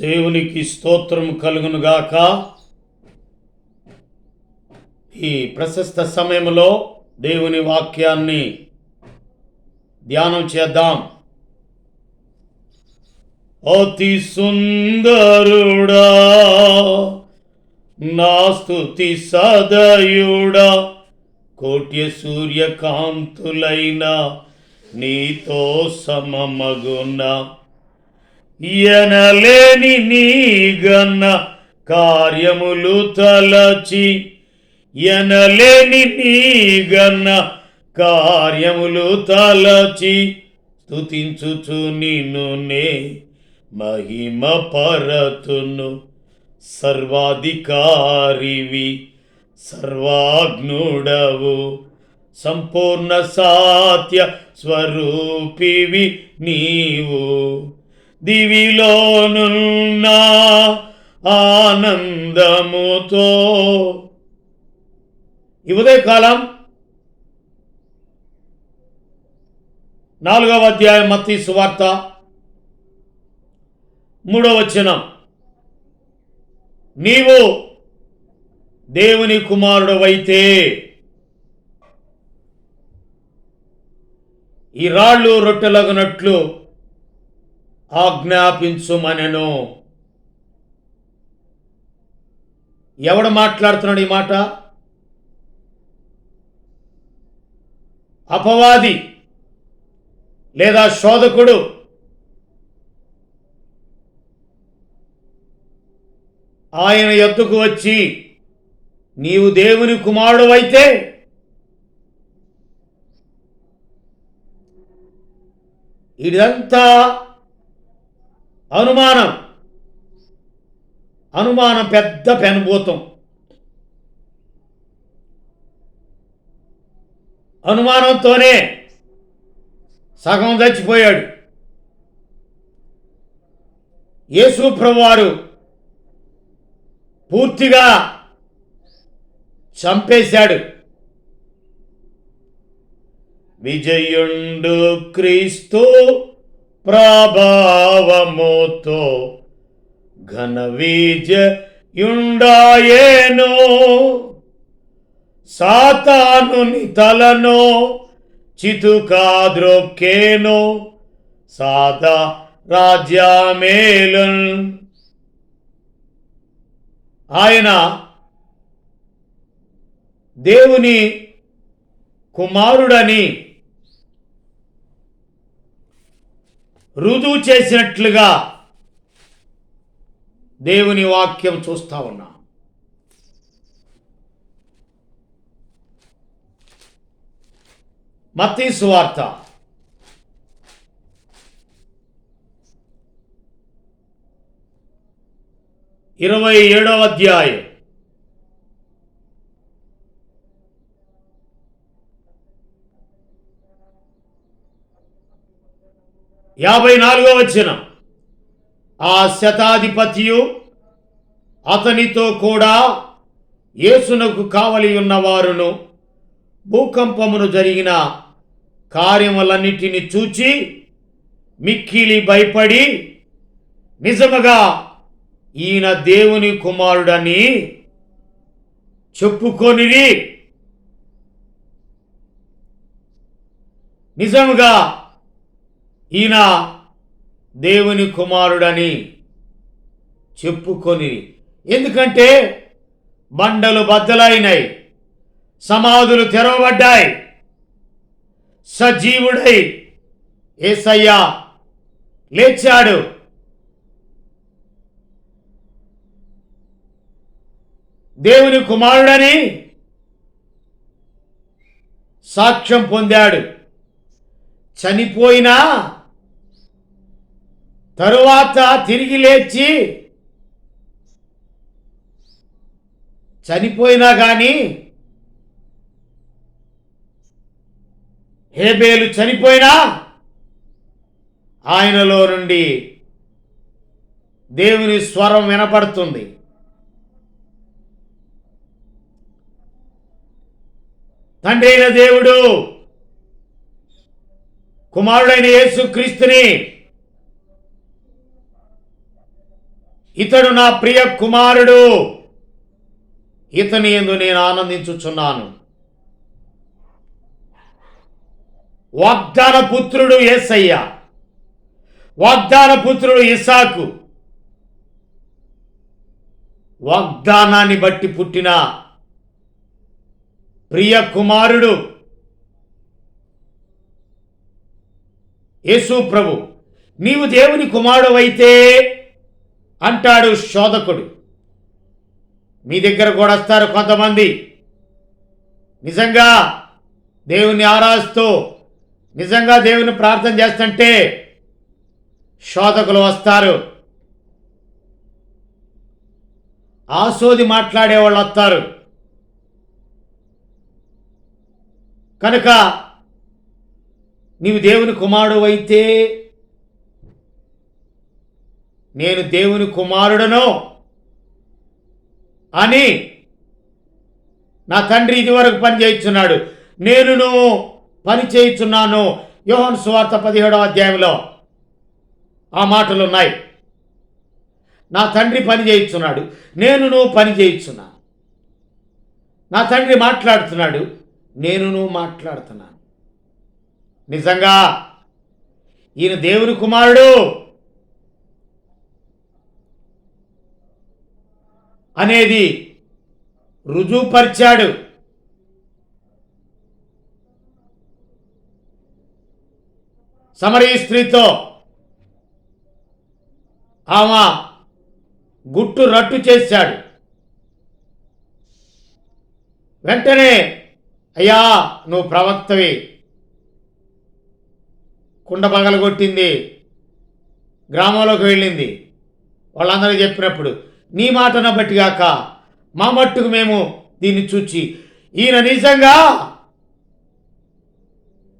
దేవునికి స్తోత్రం కలుగును గాక. ఈ ప్రశస్త సమయంలో దేవుని వాక్యాన్ని ధ్యానం చేద్దాం. అతి సుందరుడా నాస్తుతి సదయుడా కోట్య సూర్యకాంతులైన నీతో సమమగునా. ఎనలేని నీగన్న కార్యములు తలచి ఎనలేని నీగన్న కార్యములు తలచి స్తుతించుచు నిన్నునే మహిమ పరతును సర్వాధికారివి సర్వాగ్నుడవు సంపూర్ణ సాత్య స్వరూపివి నీవు. దివిలోనున్న ఆనందముతో. ఈ ఉదయకాలం నాలుగవ అధ్యాయం మత్తి సువార్త మూడవ వచనం. నీవు దేవుని కుమారుడవైతే ఈ రాళ్ళు రొట్టెలగనట్లు ఆజ్ఞాపించుమనెను. ఎవడు మాట్లాడుతున్నాడు ఈ మాట? అపవాది లేదా శోధకుడు? ఆయన ఎద్దుకు వచ్చి నీవు దేవుని కుమారుడు అయితే ఇదంతా అనుమానం. అనుమానం పెద్ద పెనుభూతం. అనుమానంతోనే సగం చచ్చిపోయాడు. యేసుప్రభువారు పూర్తిగా చంపేశాడు. విజయుండు క్రీస్తు ప్రభావముతో ఘన విజయుండాయేను సాతానుని తలను చితుకాద్రొక్కేను. సాదా రాజ్యామేలన్. ఆయన దేవుని కుమారుడని రుజువు చేసినట్లుగా దేవుని వాక్యం చూస్తా ఉన్నా. మత్తీ సువార్త ఇరవై ఏడవ అధ్యాయం. యాభై నాలుగో వచ్చిన ఆ శతాధిపతియు అతనితో కూడా యేసునకు కావలి ఉన్నవారును భూకంపమును జరిగిన కార్యములన్నిటిని చూచి మిక్కిలి భయపడి నిజముగా ఈయన దేవుని కుమారుడని చెప్పుకొని నిజముగా ఈయన దేవుని కుమారుడని చెప్పుకొని ఎందుకంటే బండలు బద్దలైనాయి సమాధులు తెరవబడ్డాయి. సజీవుడై ఏసయ్యా లేచాడు. దేవుని కుమారుడని సాక్ష్యం పొందాడు. చనిపోయినా తరువాత తిరిగి లేచి చనిపోయినా కానీ హేబేలు చనిపోయినా ఆయనలో నుండి దేవుని స్వరం వినపడుతుంది. తండ్రి అయిన దేవుడు కుమారుడైన యేసు ఇతడు నా ప్రియ కుమారుడు. ఇతని ఎందు నేను ఆనందించుచున్నాను. వాగ్దాన పుత్రుడు ఏసయ్య. వాగ్దాన పుత్రుడు ఇసాకు. వాగ్దానాన్ని బట్టి పుట్టిన ప్రియ కుమారుడు యేసు ప్రభు. నీవు దేవుని కుమారుడు అయితే అంటాడు శోధకుడు. మీ దగ్గర కూడా వస్తారు కొంతమంది. నిజంగా దేవుని ఆరాధిస్తూ నిజంగా దేవుని ప్రార్థన చేస్తుంటే శోధకులు వస్తారు. ఆసోది మాట్లాడే వాళ్ళు వస్తారు. కనుక నీవు దేవుని కుమారుడు అయితే నేను దేవుని కుమారుడను అని నా తండ్రి ఇదివరకు పని చేయించున్నాడు నేనును పని చేయించున్నాను యోహన్ సువార్త పదిహేడవ అధ్యాయంలో ఆ మాటలు ఉన్నాయి నా తండ్రి పని చేయించున్నాడు నేనును పని చేయించున్నా నా తండ్రి మాట్లాడుతున్నాడు. నేనును మాట్లాడుతున్నాను. నిజంగా ఈయన దేవుని కుమారుడు. అనేది రుజువుపరిచాడు. సమరీ స్త్రీతో ఆమె గుట్టు రట్టు చేశాడు. వెంటనే అయ్యా నువ్వు ప్రవక్తవి. కుండ పగలగొట్టింది. గ్రామంలోకి వెళ్ళింది. వాళ్ళందరూ చెప్పినప్పుడు నీ మాటను బట్టిగాక మా మట్టుకు మేము దీన్ని చూచి ఈయన నిజంగా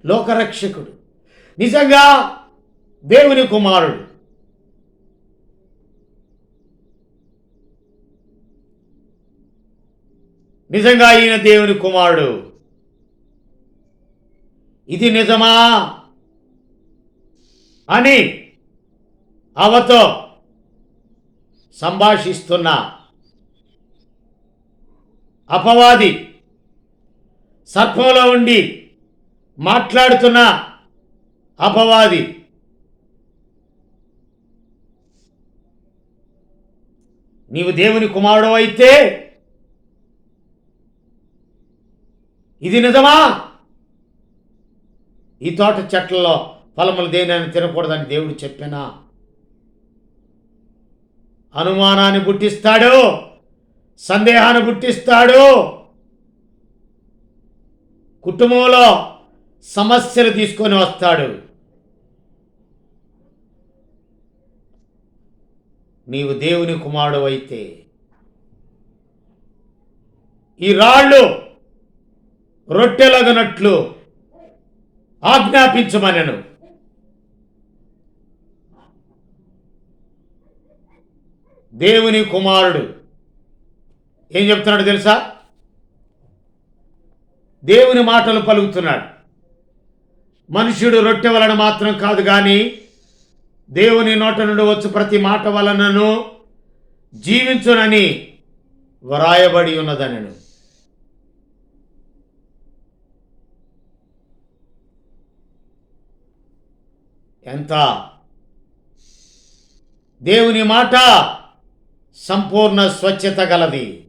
లోకరక్షకుడు నిజంగా దేవుని కుమారుడు. నిజంగా ఈయన దేవుని కుమారుడు. ఇది నిజమా? అని అవతో సంభాషిస్తున్న అపవాది సర్పంలో ఉండి మాట్లాడుతున్న అపవాది నీవు దేవుని కుమారుడు అయితే ఇది నిజమా? ఈ తోట చెట్లలో ఫలములు దేనైనా తినకూడదని దేవుడు చెప్పినా? అనుమానాన్ని పుట్టిస్తాడు. సందేహాన్ని పుట్టిస్తాడు. కుటుంబంలో సమస్యలు తీసుకొని వస్తాడు. నీవు దేవుని కుమారుడు అయితే ఈ రాళ్ళు రొట్టెలగనట్లు ఆజ్ఞాపించమనెను. దేవుని కుమారుడు. ఏం చెప్తున్నాడు తెలుసా? దేవుని మాటలు పలుకుతున్నాడు. మనుష్యుడు రొట్టె వలన మాత్రం కాదు కానీ దేవుని నోట నుండి వచ్చు ప్రతి మాట వలనను జీవించునని వ్రాయబడి ఉన్నదనను. ఎంత? దేవుని మాట సంపూర్ణ స్వచ్ఛత గలది.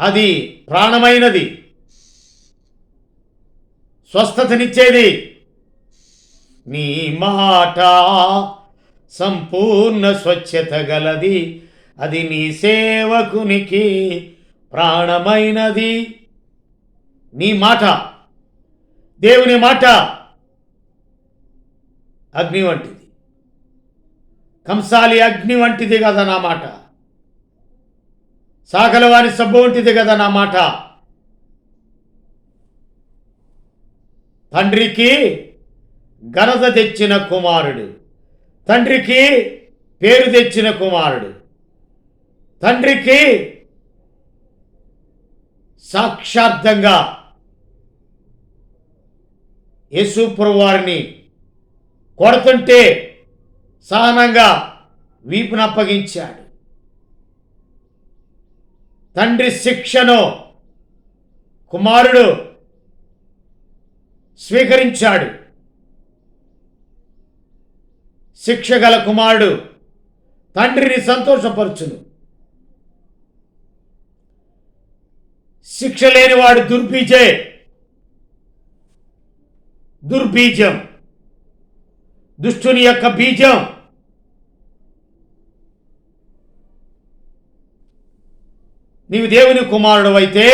అది ప్రాణమైనది. స్వస్థతనిచ్చేది. నీ మాట సంపూర్ణ స్వచ్ఛత గలది. అది నీ సేవకునికి ప్రాణమైనది. నీ మాట దేవుని మాట అగ్ని వంటిది. కంసాలి అగ్ని వంటిది కదా నా మాట. సాగల వారి సబ్బు వంటిది కదా నా మాట. తండ్రికి ఘనత తెచ్చిన కుమారుడు. తండ్రికి పేరు తెచ్చిన కుమారుడు. తండ్రికి సాక్షార్థంగా యేసుప్రభు వారిని కొడుతుంటే సహనంగా వీపునప్పగించాడు తండ్రి శిక్షను కుమారుడు స్వీకరించాడు. శిక్ష గల కుమారుడు తండ్రిని సంతోషపరచును. శిక్ష లేనివాడు దుర్బీజే దుర్బీజం. దుష్టుని యొక్క బీజం. నీవు దేవుని కుమారుడు అయితే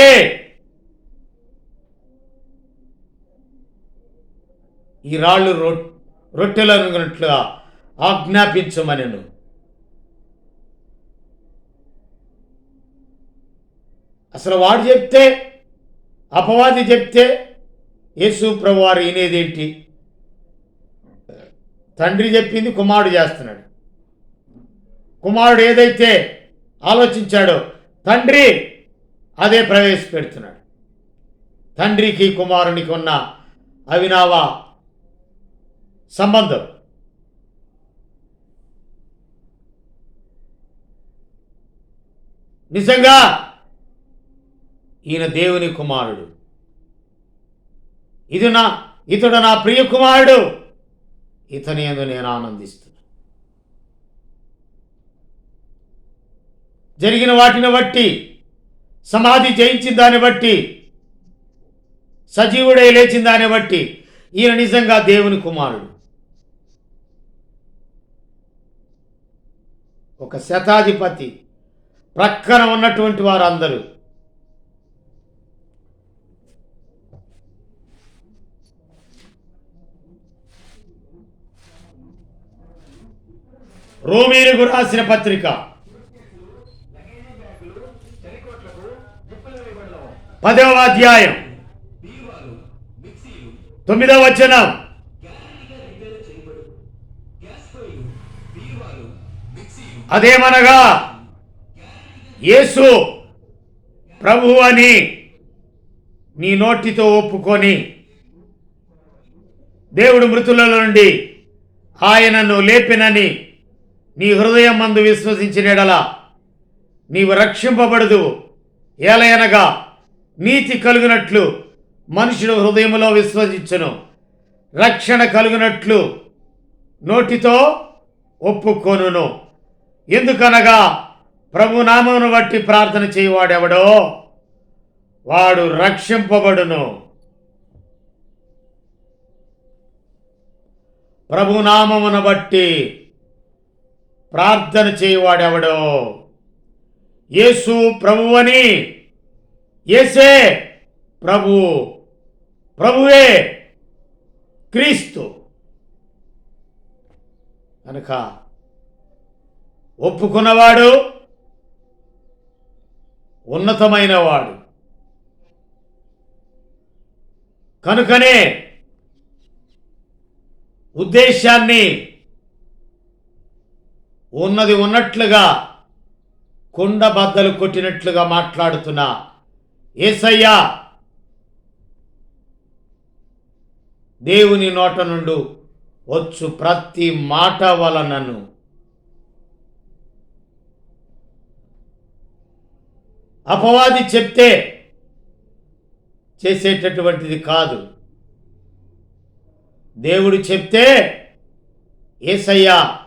ఈ రాళ్ళు రొ రొట్టెలనుకున్నట్లుగా ఆజ్ఞాపించమనను. అసలు వాడు చెప్తే అపవాది చెప్తే యేసు ప్రభు వారు వినేదేంటి తండ్రి చెప్పింది కుమారుడు చేస్తున్నాడు. కుమారుడు ఏదైతే ఆలోచించాడో తండ్రి అదే ప్రవేశపెడుతున్నాడు. తండ్రికి కుమారునికి ఉన్న అవినావ సంబంధం. నిజంగా ఈయన దేవుని కుమారుడు. ఇది నా ఇతడు నా ప్రియ కుమారుడు. ఇతని ఎందు నేను ఆనందిస్తున్నాను జరిగిన వాటిని బట్టి సమాధి జయించిన దాన్ని బట్టి సజీవుడై లేచిన దాన్ని బట్టి ఈయన నిజంగా దేవుని కుమారుడు. ఒక శతాధిపతి ప్రక్కన ఉన్నటువంటి వారందరూ రోమీలకు రాసిన పత్రిక. పదవ అధ్యాయం. తొమ్మిదవ వచనం. అదేమనగా యేసు ప్రభు అని నీ నోటితో ఒప్పుకొని దేవుడు మృతులలో నుండి ఆయనను లేపినని నీ హృదయం మందు విశ్వసించిన ఎడల నీవు రక్షింపబడదు. ఏలయనగా నీతి కలుగునట్లు మనుషుడు హృదయములో విశ్వసించును. రక్షణ కలుగునట్లు నోటితో ఒప్పుకొనును. ఎందుకనగా ప్రభు నామమును బట్టి ప్రార్థన చేయవాడెవడో వాడు రక్షింపబడును. ప్రభు నామమును బట్టి ప్రార్థన చేయవాడెవడో? యేసు ప్రభువని. ఏసే ప్రభు. ప్రభువే క్రీస్తు. కనుక ఒప్పుకున్నవాడు ఉన్నతమైనవాడు. కనుకనే ఉద్దేశాన్ని ఉన్నది ఉన్నట్లుగా కుండ బద్దలు కొట్టినట్లుగా మాట్లాడుతున్న ఏసయ్యా దేవుని నోట నుండి వచ్చు ప్రతి మాట వలనను. అపవాది చెప్తే చేసేటటువంటిది కాదు. దేవుడు చెప్తే ఏసయ్యా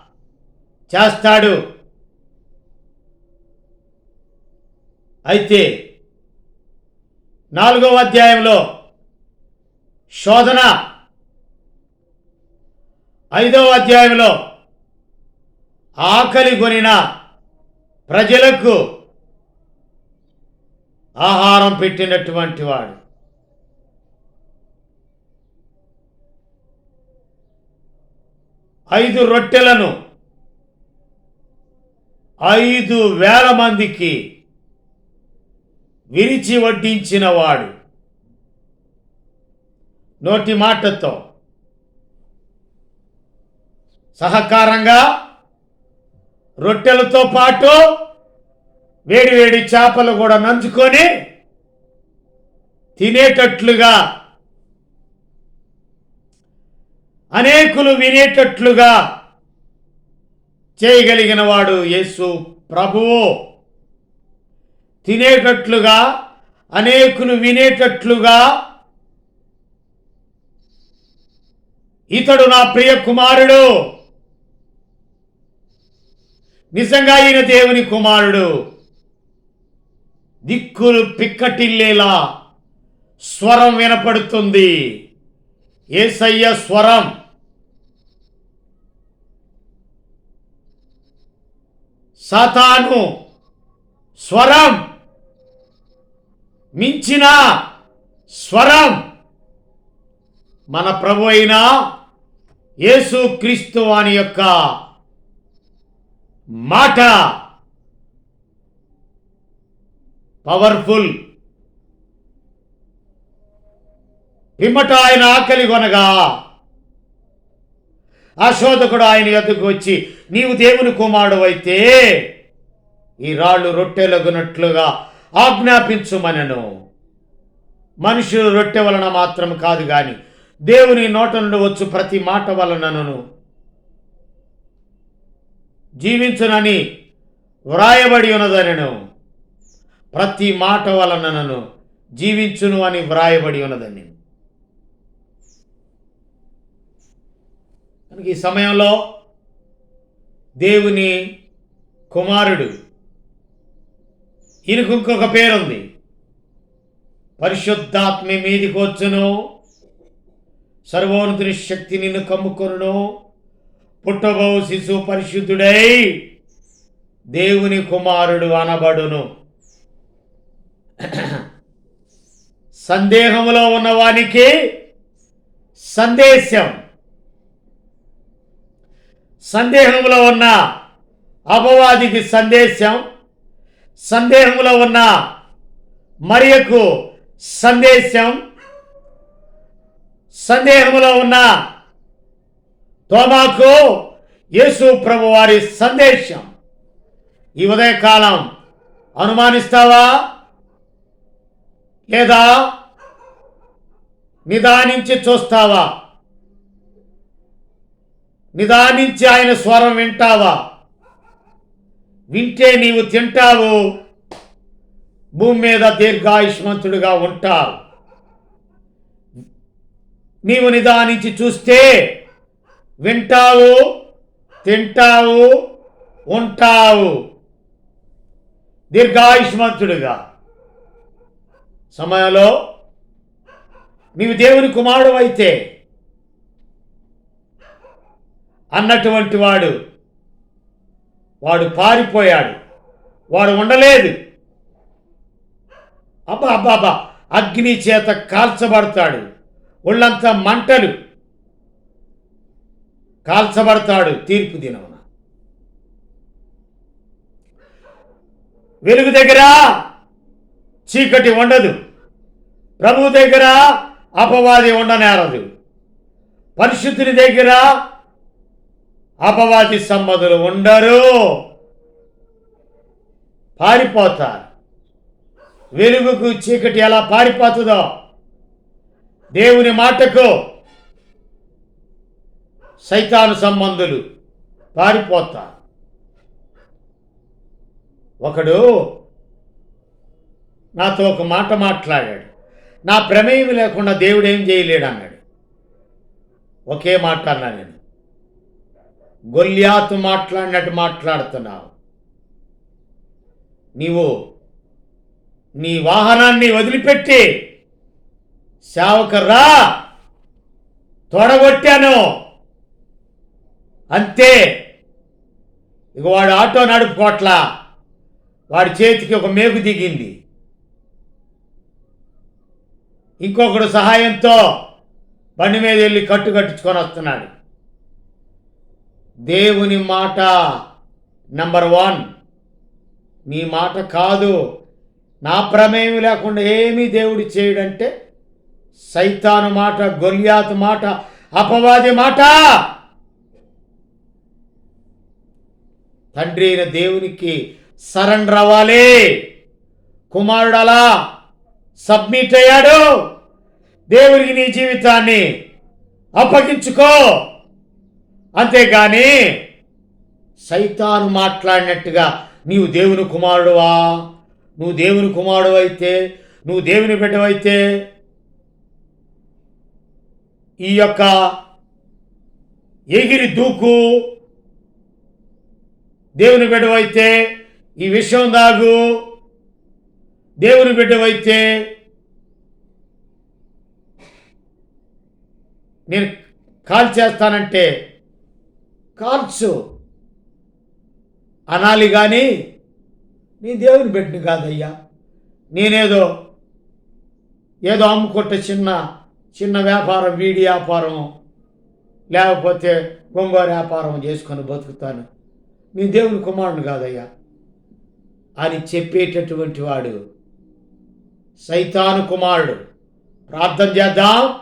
చేస్తాడు. అయితే నాలుగవ అధ్యాయంలో శోధన. ఐదవ అధ్యాయంలో ఆకలి కొనిన ప్రజలకు ఆహారం పెట్టినటువంటి వాడు. ఐదు రొట్టెలను ఐదు వేల మందికి విరిచి వడ్డించిన వాడు. నోటి మాటతో సహకారంగా రొట్టెలతో పాటు వేడి వేడి చేపలు కూడా నంచుకొని తినేటట్లుగా అనేకులు వినేటట్లుగా చేయగలిగిన వాడు యేసు ప్రభువు. తినేటట్లుగా అనేకులు వినేటట్లుగా ఇతడు నా ప్రియ కుమారుడు. నిజంగా ఈయన దేవుని కుమారుడు. దిక్కులు పిక్కటిల్లేలా స్వరం వినపడుతుంది. ఏసయ్య స్వరం. సాతాను స్వరం మించిన స్వరం మన ప్రభు అయిన యేసు క్రీస్తు వాని యొక్క మాట పవర్ఫుల్ పిమ్మట ఆయన ఆకలి కొనగా ఆ శోధకుడు ఆయన ఎద్దుకు వచ్చి నీవు దేవుని కుమారుడు అయితే ఈ రాళ్ళు రొట్టెలగునట్లుగా ఆజ్ఞాపించుమనను. మనుషులు రొట్టె వలన మాత్రం కాదు గాని దేవుని నోట నుండి వచ్చు ప్రతి మాట వలనను. జీవించునని వ్రాయబడి ఉన్నదనను. ప్రతి మాట వలనను జీవించును అని వ్రాయబడి ఉన్నదని ఈ సమయంలో దేవుని కుమారుడు. ఈయనకు ఇంకొక పేరుంది. పరిశుద్ధాత్మ మీదికి వచ్చును. సర్వోన్నతుని శక్తి నిన్ను కమ్ముకొను పుట్టబో శిశువు పరిశుద్ధుడై దేవుని కుమారుడు అనబడును. సందేహంలో ఉన్నవానికి సందేశం. సందేహంలో ఉన్న అపవాదికి సందేశం సందేహంలో ఉన్న మరియకు సందేశం సందేహంలో ఉన్న తోమాకు యేసు ప్రభు వారి సందేశం. ఈ ఉదయకాలం అనుమానిస్తావా? లేదా నిదానించి చూస్తావా? నిదానించి ఆయన స్వరం వింటావా? వింటే నీవు తింటావు. భూమి మీద దీర్ఘాయుష్మంతుడిగా ఉంటావు. నీవు నిదానించి చూస్తే వింటావు తింటావు ఉంటావు. దీర్ఘాయుష్మంతుడిగా. సమయంలో నీవు దేవుని కుమారుడు అయితే అన్నటువంటి వాడు. వాడు పారిపోయాడు. వాడు ఉండలేదు. అబ్బా అబ్బా అబ్బా అగ్ని చేత కాల్చబడతాడు. ఒళ్ళంతా మంటలు. కాల్చబడతాడు తీర్పు దినమున. వెలుగు దగ్గర చీకటి ఉండదు. ప్రభు దగ్గర అపవాది ఉండనేరదు. పరిశుద్ధుని దగ్గర అపవాది సంబంధులు ఉండరు. పారిపోతారు. వెలుగుకు చీకటి ఎలా పారిపోతుందో దేవుని మాటకు సైతాను సంబంధులు పారిపోతారు. ఒకడు నాతో ఒక మాట మాట్లాడాడు. నా ప్రమేయం లేకుండా దేవుడు ఏం చేయలేడు అన్నాడు. ఒకే మాట అన్నా నేను. గొల్యాతు మాట్లాడినట్టు మాట్లాడుతున్నావు. నీవు నీ వాహనాన్ని వదిలిపెట్టి సేవకర్రా తొడగొట్టాను. అంతే. ఇక వాడు ఆటో నడుపుకోట్లా వాడి చేతికి ఒక మేకు దిగింది. ఇంకొకడు సహాయంతో బండి మీద వెళ్ళి కట్టు కట్టించుకొని వస్తున్నాడు. దేవుని మాట. నంబర్ వన్ నీ మాట కాదు. నా ప్రమేయం లేకుండా ఏమీ దేవుడు చేయడంటే సైతాను మాట గొల్యాత్ మాట అపవాది మాట. తండ్రి అయిన దేవునికి సరెండర్ అవ్వాలి కుమారుడు అలా సబ్మిట్ అయ్యాడు. దేవుడికి నీ జీవితాన్ని అప్పగించుకో. అంతేగాని సైతాను మాట్లాడినట్టుగా నీవు దేవుని కుమారుడువా? నువ్వు దేవుని కుమారుడు అయితే నువ్వు దేవుని బిడ్డవైతే ఈ యొక్క ఎగిరి దూకు దేవుని బిడ్డవైతే ఈ విషయం దాగు. దేవుని బిడ్డవైతే నేను కాల్ చేస్తానంటే కాల్చు అనాలి కానీ నీ దేవుని బిడ్డని కాదయ్యా. నేనేదో ఏదో అమ్ముకుంటే చిన్న చిన్న వ్యాపారం వీడి వ్యాపారం లేకపోతే గొంగూర వ్యాపారం చేసుకొని బతుకుతాను. నీ దేవుని కుమారుడు కాదయ్యా. అని చెప్పేటటువంటి వాడు సైతాను కుమారుడు. ప్రార్థన చేద్దాం.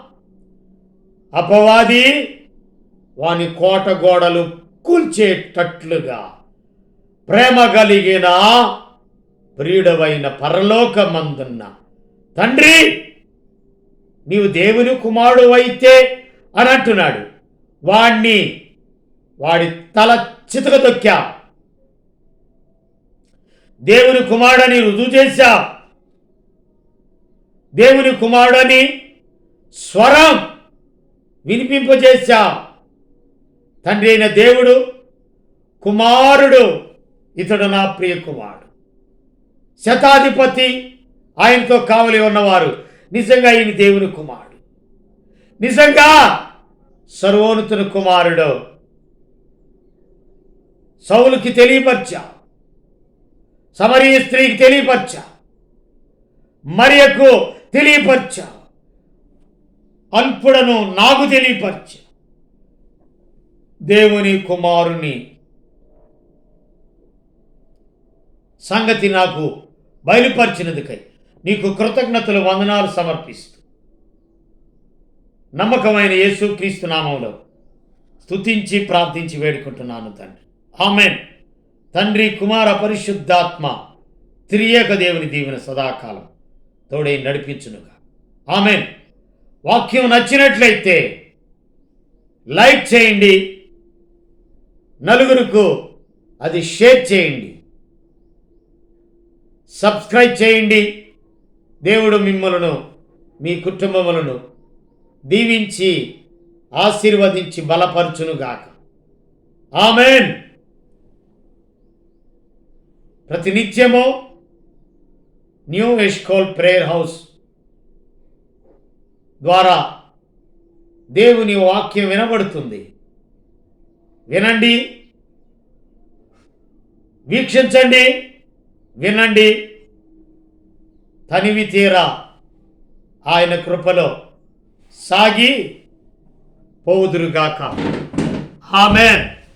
అపవాది వాని కోట గోడలు కూల్చేటట్లుగా. ప్రేమ కలిగిన ప్రియుడవైన పరలోకమందున్న. తండ్రి నీవు దేవుని కుమారుడు అయితే అని అంటున్నాడు. వాణ్ణి వాడి తల చితక తొక్కా. దేవుని కుమారుడని రుజువు చేశా. దేవుని కుమారుడని స్వరం వినిపింపజేశా. తండ్రి అయిన దేవుడు కుమారుడు ఇతడు నా ప్రియ కుమారుడు. శతాధిపతి ఆయనతో కావలి ఉన్నవారు నిజంగా ఈయన దేవుని కుమారుడు. నిజంగా సర్వోన్నతుని కుమారుడు. సౌలుకి తెలియపరచా. సమరీ స్త్రీకి తెలియపరచా. మరియకు తెలియపరచా. అల్పుడను నాకు తెలియపరచా. దేవుని కుమారుని. సంగతి నాకు బయలుపరిచినందుకై నీకు కృతజ్ఞతలు వందనాలు సమర్పిస్తూ. నమ్మకమైన యేసు క్రీస్తు నామంలో స్తుతించి ప్రార్థించి వేడుకుంటున్నాను తండ్రి. ఆమెన్. తండ్రి కుమార పరిశుద్ధాత్మ త్రియేక దేవుని దీవెన సదాకాలం తోడై నడిపించునుగా. ఆమెన్. వాక్యం నచ్చినట్లయితే లైక్ చేయండి నలుగురుకు అది షేర్ చేయండి. సబ్స్క్రైబ్ చేయండి. దేవుడు మిమ్మలను మీ కుటుంబములను దీవించి ఆశీర్వదించి బలపరచునుగాక. ఆమెన్. ప్రతినిత్యము న్యూ ఎష్కోల్ ప్రేయర్ హౌస్ ద్వారా దేవుని వాక్యం వినబడుతుంది. వినండి. వీక్షించండి. వినండి. తనివి తీరా ఆయన కృపలో సాగి పోవుదురుగాక ఆమెన్.